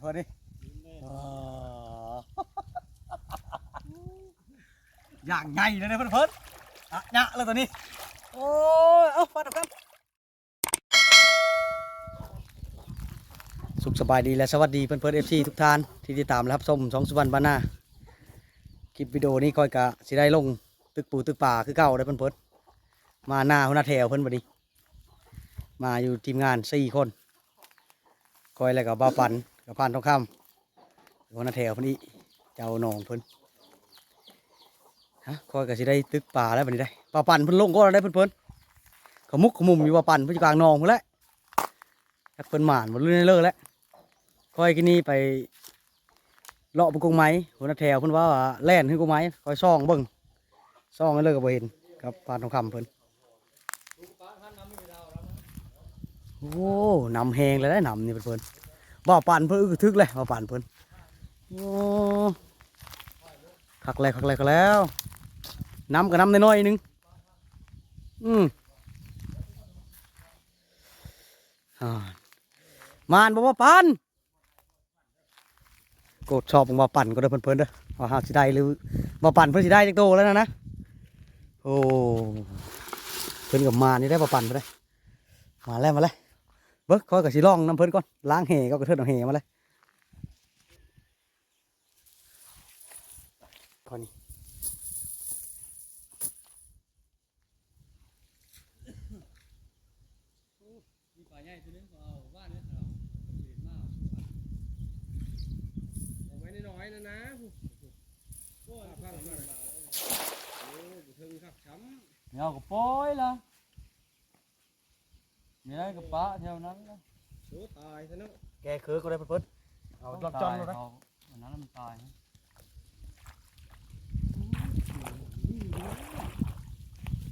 เพิ่นดิอ๋ออย่างใหญ่เลยนะเพิ่นเพิ่นอะยะเลยตัวนี้ โอ้ย เอาฟัดออกครับสุขสบายดีและสวัสดีเพื่อนเพื่อนเอฟซีทุกท่านที่ติดตามและรับชมสองสุวรรณบานนาคลิปวิดีโอนี้ก้อยกะสิได้ลงตึกปูตึกป่าคือเก่าได้เพื่อนเพื่อนมาหน้าหัวหน้าแถวเพื่อนบดนีมาอยู่ทีมงานสี่คนก้อยแล้วก็บ้าวปัน กับพานทองคำหันแถวเพื่อนนี้เจ้าหนองเพื่นฮะก้อยก็สิได้ตึกป่าแล้วบัดนี้ได้บ้าปันเพิ่นลงก็ได้เพื่นเพื่นขมุกขมุมอยู่บ้าปันเพิ่นกลางหนองเพิ่นแหละจักเพิ่นหมานหมดเรื่อยๆแล้วคอยกินนี่ไปเลาะบุกงไม้หัวนาแถวเพิ่นว่าแล่นขึ้นกงไม้คอยซ่องเบิ่งซ่องให้เลยก็บ่เห็นกับปานทองคำเพิ่นโอ้นำแหงเลยได้นำนี่เพิ่น บ่ปานเพิ่นอึกทึกเลยบ่ปานเพิ่นโอ้คักแล้วคักแล้วคักแล้วน้ำก็น้ำน้อยๆนึงอืมมานบ่ว่าปานกดชอบมาปั่นก็ได้เพิ่นๆเด้อว่าหาสิได้หรือมาปั่นเพิ่นสิได้จักโตแล้วนะนะโอ้เพิ่นกับมานี่ได้มาปั่นไปได้มาแล้วมาแล้ว เบิ้งคอยกับสิลองน้ำเพิ่นก่อนล้างแห่ก็กระเทิดเอาแห่มาเลยพอนี่มีป่าใหญ่ตัวนึงก็เอาบ้านนี้เราเห็นมากเอาไว้น้อยๆนะนะโอ้ยพังมากโอ้ยถึงขับช้ำเดี๋ยวก็ปล่อยละ มีอะไรก็ปะแถวนั้นละโอ้ตายซะเนาะแกคือก็ได้เพิ่นๆเอาลำจอนตายเลยนะเขาอันนั้นมันตายนะ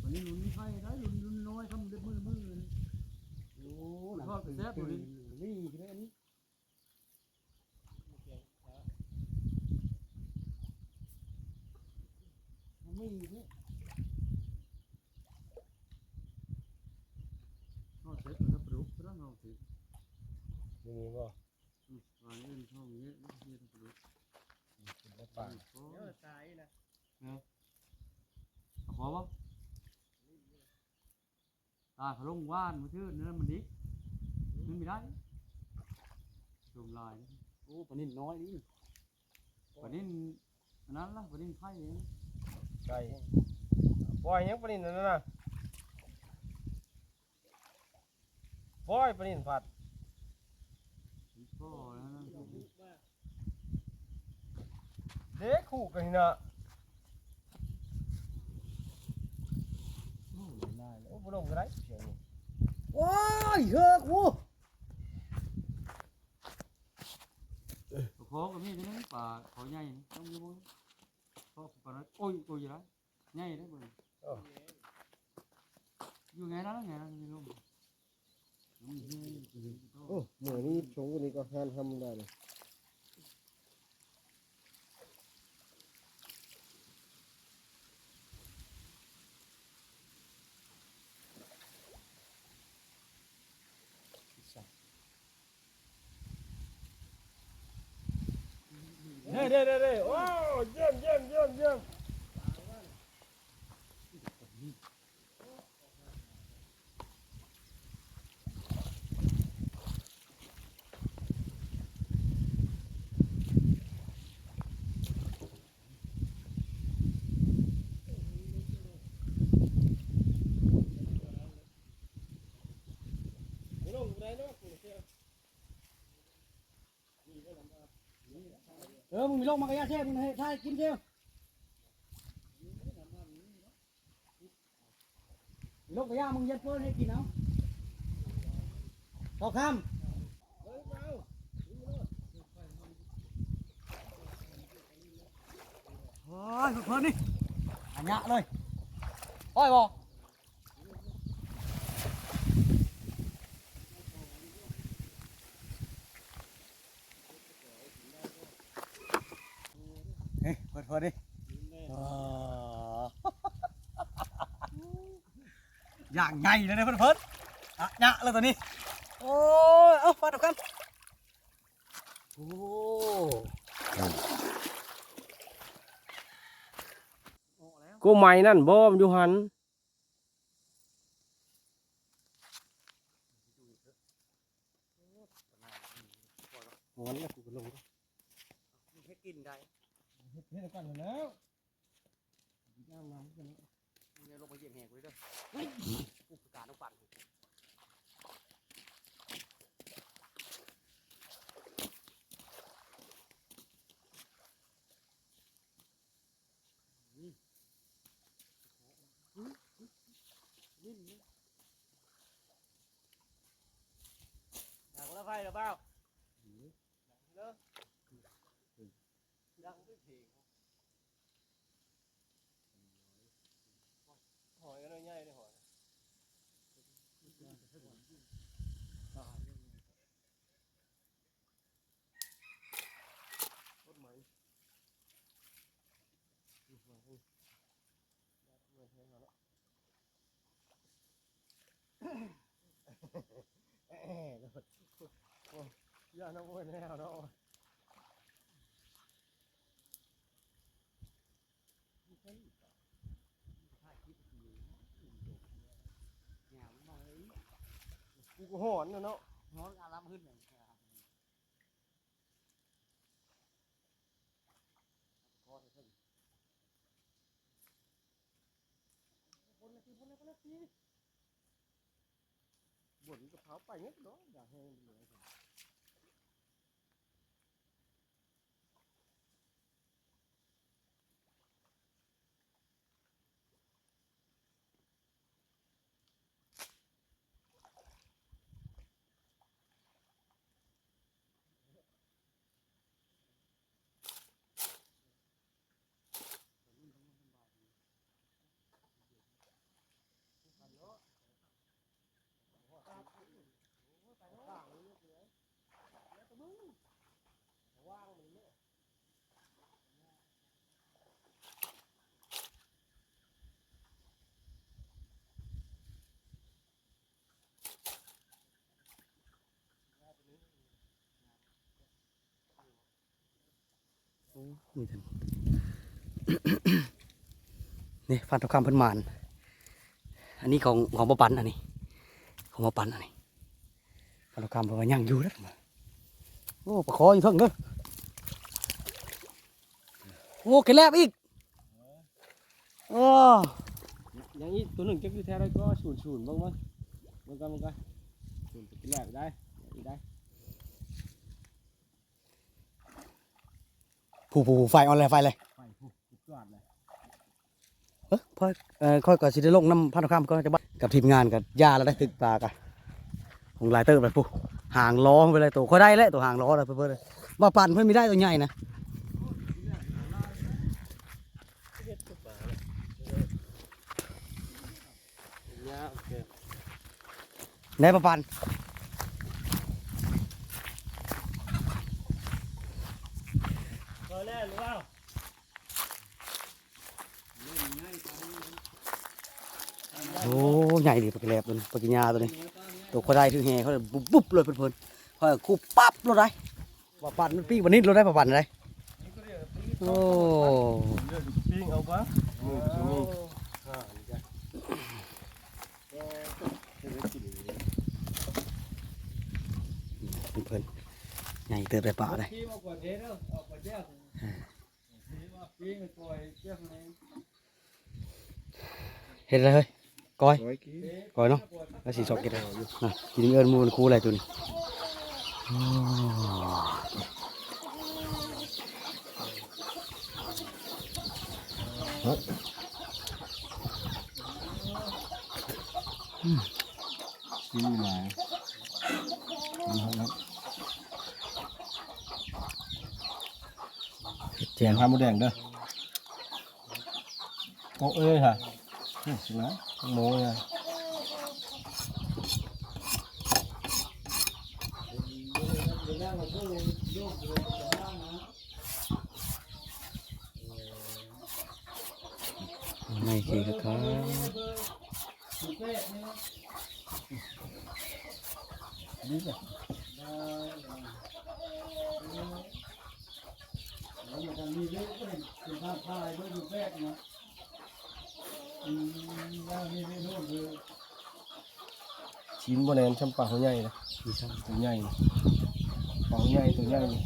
วันนี้ลุ้นไฟได้ลุ้นลุ้นน้อยครับมือมือมือโอ้หนังตึงตึงนี่คืออันนี้ไม่เนี่ย เขาเสร็จแล้วปลุกแล้วเขาสิ มีบ่อืมอันนี้ช่องนี้นี่คือปลุกป่าโอ้เดี๋ยวยตายนะเอาขอบ่ตาเขาลงว่านมันชื่อเนื้อมันดิมันไม่ได้จมลายโอ้ปนินน้อยนี่ปะนินอันนั้นล่ะปะนินไผ่เองไก่ปล่อยยังปนินนั่นน่ะปล่อยปนินผัด ก็แล้วนะเด็กขู่กันนี่นะโอ้บ่ลงก็ได้เสียงนี่โอ้ยเฮ้อกูขอกับมีตัวนึงป่าขอใหญ่นี่ต้องมีบ่ขอปลาน้อยโอ้ยโอ้ยอะไรใหญ่ได้บ่นี่อยู่ไงนะไงนะไม่รู้ โอ้เหมือนนี่ชงกันนี่ก็หันทำได้เลยเด้เด้เด้เด้โอ้เยี่ยมเยี่ยมเยี่ยมเยี่ยม เออมึงมีโรคมากระยาเช่มึงให้ทายกินเชียวมีโรคกระยามึงเย็นเพื่อนให้กินเอาต่อคำโอ้ยเพื่อนนี่อั นี่พอนเพื่อนนี่อ๋ออย่างใหญ่เลยนะเพื่อนเพื่อนอะยะเลยตัวนี้ โอ้ย เอาฟัดกัน โอ้กแล้วกูไม่นั่นบ่มอยู่หันหอนแล้วกูก็ลง เฮ็ดกินได้ เฮ็ดกันแล้วย่างน้ำกันเดี๋ยวลงไปเหยียบแหงกูเด้อผู้ประกาศต้องปั่นอยากละไฟหรือเปล่าดังด้วยเพลง หอยกันง่ายเลยหอยรถไหม ย่าน้องโอ้ยแน่เนาะหยามมาเลยกูก็หอนเนาะหองอารามขึ้นเลย บ่นกับเขาไป นี่ท่านนี่ฟันทองคำเพิ่นมาน อันนี้ของของปะปันอันนี้ ของปะปันอันนี้ฟันทองคำเพิ่นว่ายังอยู่แล้วมาโอ้ประคออยู่เพิ่งเด้อโอ้เกล็ดอีกโอ้อย่างนี้ตัวหนึ่งจะคือแท้ได้ก็ศูนย์ศูนย์บ้างมั้งมันกันมันกันศูนย์จะแลกได้ได้ ผู้ผู้ผู้ไฟออนไลไฟเลยไปผู้สุดยอดเลยเออพอเอ่อค่อยก็สิได้ลงน้ำพันทองคำก็จะบ้ากับทีมงานกับยาแล้วได้ตึกปลากะของลายเติร์ไปปุ๊ห่างล้อไปเลยตัวเขาได้แล้วตัวห่างล้อเลยเพื่อนๆว่าปั่นเพื่อนไม่ได้ตัวใหญ่นะเนี่ยโอเคได้ประปัน พอแล้วหรือเปล่า โอ้ ใหญ่ดิปลากระแลบตัวนี้ปลากินยาตัวนี้ตัวเขาได้ถือแห่เขาเลยปุ๊บปุ๊บเลยเพื่อนๆเขาคู่ปั๊บรถได้ว่าปั่นมันปิ้งวันนี้รถได้ปะปันเลยโอ้ปิ้งเอาปะมือชูนี่อ่านี่จ้ะจะได้กินเพื่อนใหญ่เติบไปป่าเลยพี่มาก่อนเด้เจ้าพี่มาพี่มาปล่อยเจ้าคนนี้เห็นอะไรเฮ้ย ก้อยโอ้ยกี้ก้อยเนาะแล้วสีสอกกินอะไรอยู่น่ะกินเอิญมูนคูอะไรตัวนี้โอ้กินหลายนะครับแจ่วทำหมูแดงเด้อโอ้เอ้ยค่ะ นี่สินะโมเนี่ยไม่เคยครับนี่จ้ะมีเรื่อง ก็เห็นเป็นภาพถ่ายด้วยดูแรกนะ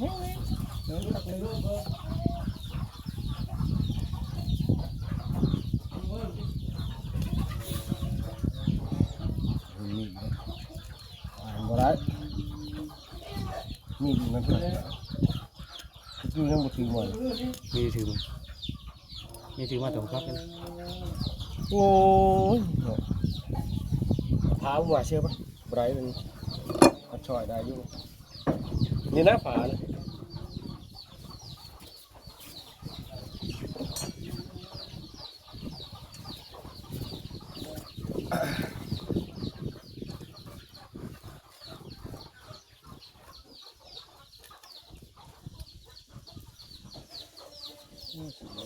อืมแล้วนี่นี่นู่นคือชิ้นบ่แน่ นช่ำปลาเขาใหญ่นะมีช่างตัวใหญ่นะปลาเขาใหญ่ตัวใหญ่นี่แห้งเลยเดินตักเลยรูปก็มีดเลยอ่านบ่ได้มีดอีกมันเพื่อนคือยังบ่ถึงบ่เลยมีถือมามีถือมาตรงครับกันโอ้ยเท้าหัวเชื่อปะไบรท์มันมาช่อยได้อยู่นี่นะฝานะพาน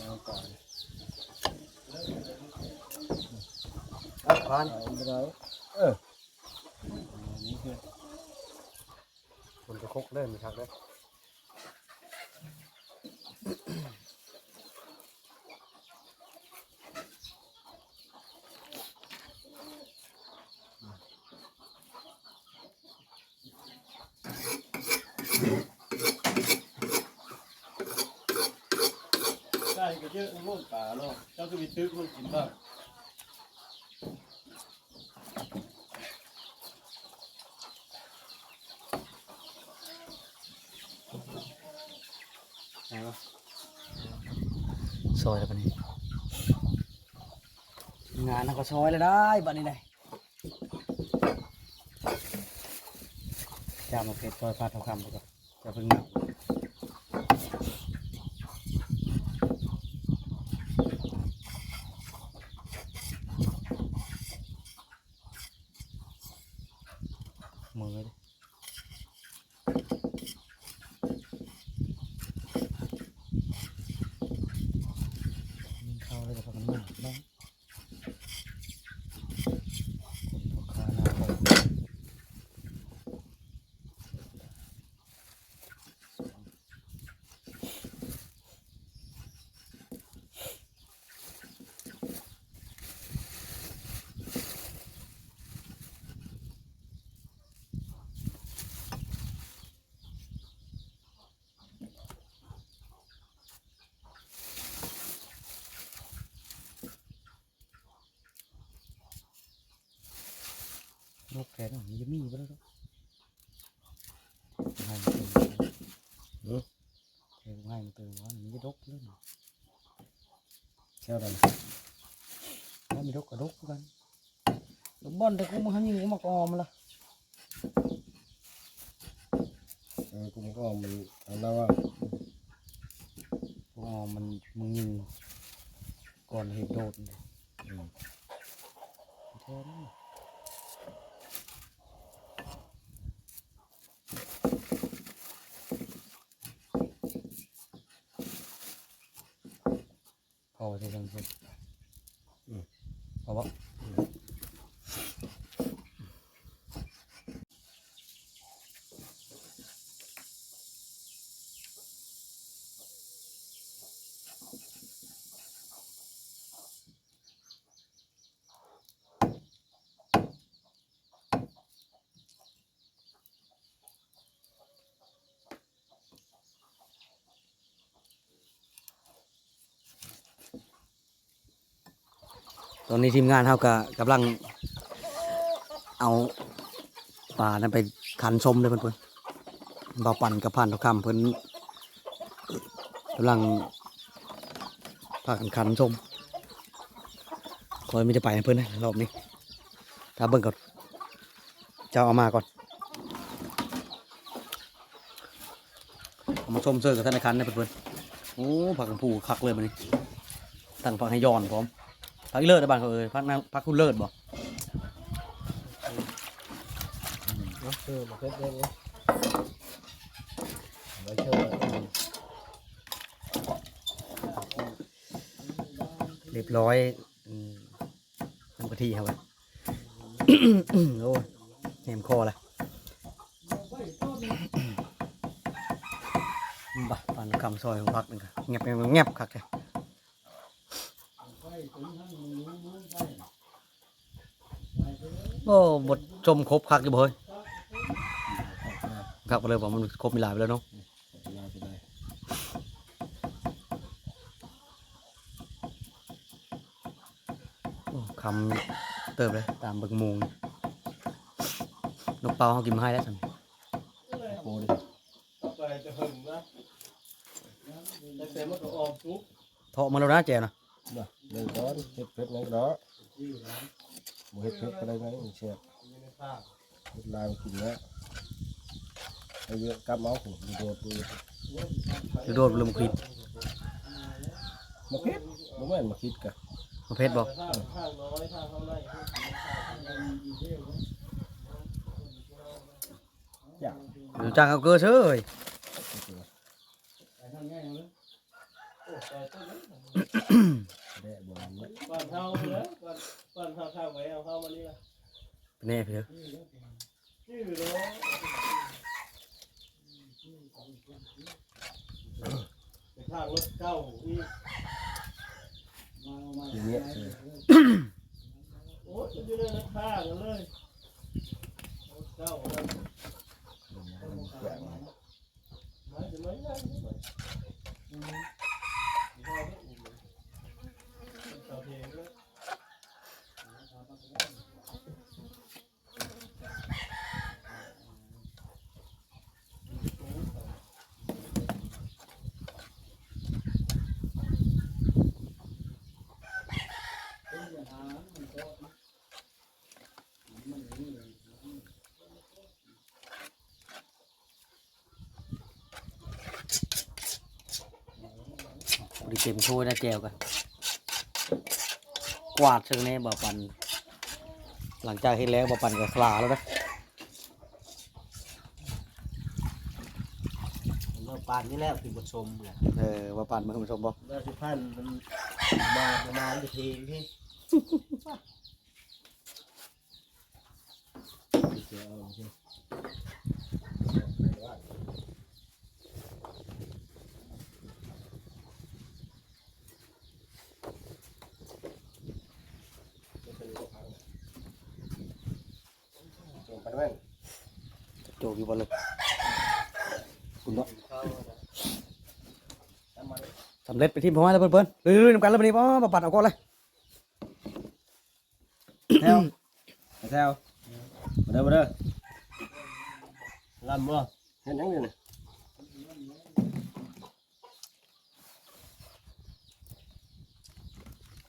เอาไบ รท์เอออันนี้คือคนจะคกเล่นครับเลยได้ เยอะโลดป่าเนาะเจ้าก็มีตึกมันกินบ้างไหนวะซอยแล้วปะนี่งานนั่นก็ซอยเลยได้บัดนี้ได้จามาเพชรซอยพาทองคำไปก่อนจะเพิ่งนับมือเลยมันเข้าเลยกับมันหนักบ้างคนพ่อค้าหน้าผม นกแขนมันจะมีไปแล้วครับให้มันตื่นเออให้มันตื่นว่ามันจะดกเรื่องเช่าดันถ้ามีดกก็ดกคือกันลูกบอลแต่กูมันยิงกูมากอมล เออกูก็มันอันนั้นว่ากูออมมันมึงยิงก่อนเหตุโดดเลยอืมแท้นะพอใช่จังสิพอปะ ตอนนี้ทีมงานเขาก็กำลังเอาปลานั้นไปขันชมเลยเพื่อนๆบ่าปั่นกับผ่านทองคำเพื่อนกำลังพากันขันชมคอยไมแต่จะไปนะเพื่อนนะรอบนี้ ถ้าเบิ่งก่อนจ้าเอามาก่อนมาชมเสื้อกับธนาคารนะเพื่อนๆโอ้ผักกันผูคักเลยมันนี้ตั้งผักให้ย้อนพร้อม พักอีเลิศนะบ้านเขาเอ่ยพักนั่งพักคุณเลิศบ่เนาะเออมาเพิ่มเติมเลยไม่เชื่อเรียบร้อยอืมน้ำกะทิครับโอ้ยแหมคอละบ่ปันคำซอยของพักนึงค่ะเงียบเงียบเงียบคักเลย โอ้บทชมครบคักอยู่บ่เฮ้ยคักไปเลยบอกมันครบมีหลายไปแล้วเนาะได้ไปได้โอ้คำเติบเลยตามเบิกโมงนกเปาเขากินมาให้แล้วสั่นโอ้ดิต่อไปจะหึงนะแต่เต็มมันก็ออกทุกเทาะมาแล้วนะแจวนะนะเดินก้อนเฮ็ดเพชรนั่นก็ได้ บ่เฮ็ดเพชรก็ได้ไงเชียบเฮ็ดลายมันกินแล้วไอ้เยอะกลับเมาผมโดดปืนจะโดดลมควิดมาเพชรบ่แม่นมาคิดกะมาเพชรบอกอยากเดี๋ยวจ้างเอาเกลือเชย แน่เพื่อเนาะไปข้างรถเก้าอีกทีเนี้ยโอ้ยอยู่นข้างกันเลยรถเก้านั่นมันแกะมา มาจะไม่ได้เต่าเพลงแล้ว บริ เต็มถ้วยนะแจวกัน กวาดเชิงแน่บ่ปัน หลังจากเห็นแล้วบ่ปันก็คลาแล้วนะเราปานนี่แล้วถึงผู้ชมแหละเออบ่ปันมาคุณผู้ชมบ่เราสิพันมันมาประมาณจะทีพี่เสียเอาใช่ส่ แม่งโจกอยู่บ่เลยคุณเนาะสำเร็จไปที่พ่อแม่แล้วเพิ่นๆลื่นๆนำกันแล้วบัดนี้บ่บ่ปันเอาก่อนเลยแถวแถวมาเด้อมาเด้อลำบ่เห็นยังเนี่ยนะ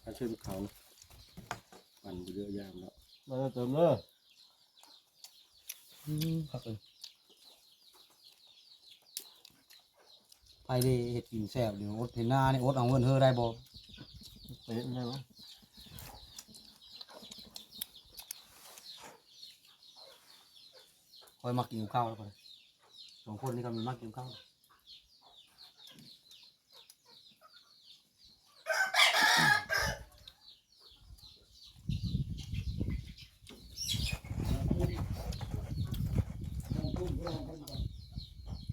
ถ้าชื่อลูกเขานะปั่นไปเยอะแยะแล้วมาเติมเลย ครับเออไปดิเฮ็ดกินแซ่บเดี๋ยวอดเห็นหน้านี่อดเอาเงินเฮอได้บ่ไปเห็นได้ไหมคอยมากินข้าวแล้วก่อนสองคนนี่ก็มีมากินข้าว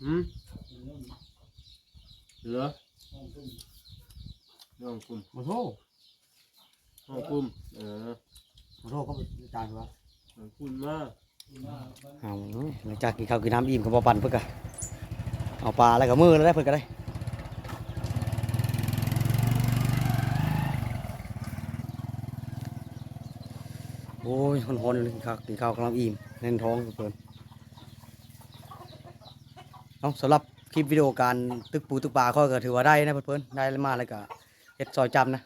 อืมเหลือน้องกุม บ่โทษ น้องกุมเออ บ่โทษก็จานว่า น้องกุมมาเอาหลังจากกินข้าวกินน้ำอิ่มก็บ่ปั่นเพิ่นก็เอาปลาแล้วก็มือแล้วได้เพิ่นก็ได้โอ้ยคนๆอยู่กินข้าวกินข้าวกำลังอิ่มแน่นท้องเพิ่อนเอาสำหรับคลิปวิดีโอการตึกปูตึกปลาข้อยก็ถือว่าได้นะเพิ่อนๆได้มาแล้วก็เฮ็ดซอยจำนะ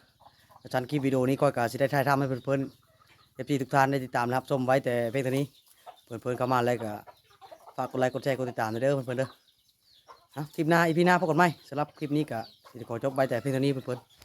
อาจารย์คลิปวิดีโอนี้ข้อยก็สิได้ถ่ายทำให้เพิ่อนๆ เอฟซีทุกท่านได้ติดตามนะครับชมไว้แต่เพียงเท่านี้เพื่อนๆเข้ามาแล้วก็ฝากกดไลค์กดแชร์กดติดตามด้วยเด้อเพื่อนๆเด้อคลิปหน้าอีพีหน้าพบกันไหมสำหรับคลิปนี้ก็จะขอจบไปแต่เพียงเท่านี้เพื่อนๆ